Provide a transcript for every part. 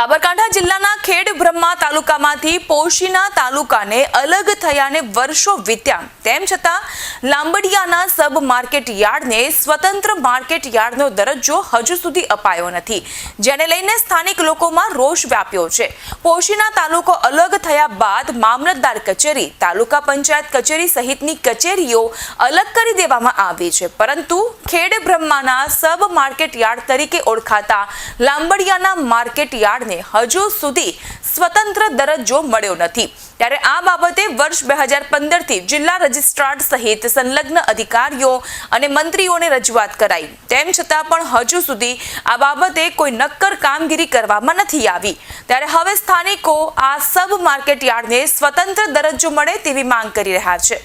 સાબરકાંઠા જિલ્લાના ખેડ બ્રહ્મા તાલુકામાંથી પોશીના તાલુકાને અલગ થયાને વર્ષો વીત્યા. તેમ છતાં, લાંબડિયાના સબ માર્કેટ યાર્ડને સ્વતંત્ર માર્કેટ યાર્ડનો દરજ્જો હજુ સુધી અપાયો નથી, જેને લઈને સ્થાનિક લોકોમાં રોષ વ્યાપ્યો છે. પોશીના તાલુકો અલગ થયા બાદ મામલતદાર કચેરી, તાલુકા પંચાયત કચેરી સહિતની કચેરીઓ અલગ કરી દેવામાં આવી છે. પરંતુ ખેડ બ્રહ્માના સબ માર્કેટ યાર્ડ તરીકે ઓળખાતા લાંબડિયાના માર્કેટ યાર્ડને હજુ સુધી સ્વતંત્ર દરજ્જો મળ્યો નથી. ત્યારે આ બાબતે વર્ષ બે હજાર પંદરથી જિલ્લા રજિસ્ટ્રાર સહિત સંલગ્ન અધિકારીઓ અને મંત્રીઓને રજૂઆત કરાઈ. તેમ છતાં પણ હજુ સુધી આ બાબતે કોઈ નક્કર કામગીરી કરવામાં નથી આવી. ત્યારે હવે સ્થાનિકો આ સબ માર્કેટ યાર્ડને સ્વતંત્ર દરજ્જો મળે તેવી માંગ કરી રહ્યા છે.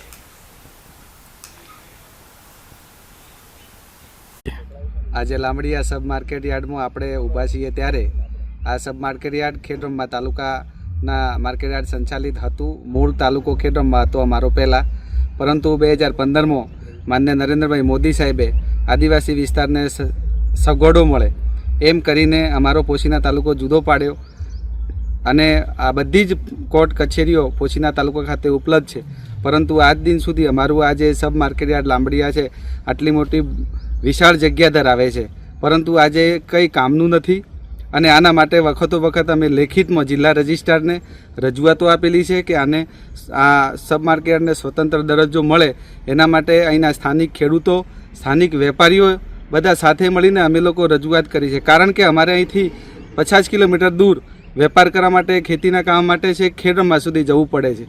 આજે લાંબડીયા સબ માર્કેટ યાર્ડમાં આપણે ઊભા છીએ ત્યારે આ સબ માર્કેટયાર્ડ ખેડબ્રહ્મા તાલુકાના માર્કેટયાર્ડ સંચાલિત હતું. મૂળ તાલુકો ખેડબ્રહ્મા હતો અમારો પહેલાં. પરંતુ બે હજાર પંદરમાં માન્ય નરેન્દ્રભાઈ મોદી સાહેબે આદિવાસી વિસ્તારને સગવડો મળે એમ કરીને અમારો પોશીના તાલુકો જુદો પાડ્યો. અને આ બધી જ કોર્ટ કચેરીઓ પોશીના તાલુકા ખાતે ઉપલબ્ધ છે. પરંતુ આજ દિન સુધી અમારું આ જે સબ માર્કેટયાર્ડ લાંબડિયા છે, આટલી મોટી વિશાળ જગ્યા ધરાવે છે. પરંતુ આજે કંઈ કામનું નથી. અને આના માટે વખતો વખત અમે લેખિતમાં જિલ્લા રજિસ્ટ્રારને રજૂઆતો આપેલી છે કે આને આ સબમાર્કેટને સ્વતંત્ર દરજ્જો મળે એના માટે અહીંના સ્થાનિક ખેડૂતો, સ્થાનિક વેપારીઓ બધા સાથે મળીને અમે લોકો રજૂઆત કરી છે. કારણ કે અમારે અહીંથી પચાસ કિલોમીટર દૂર વેપાર કરવા માટે, ખેતીના કામ માટે છે ખેડબ્રહ્મા સુધી જવું પડે છે.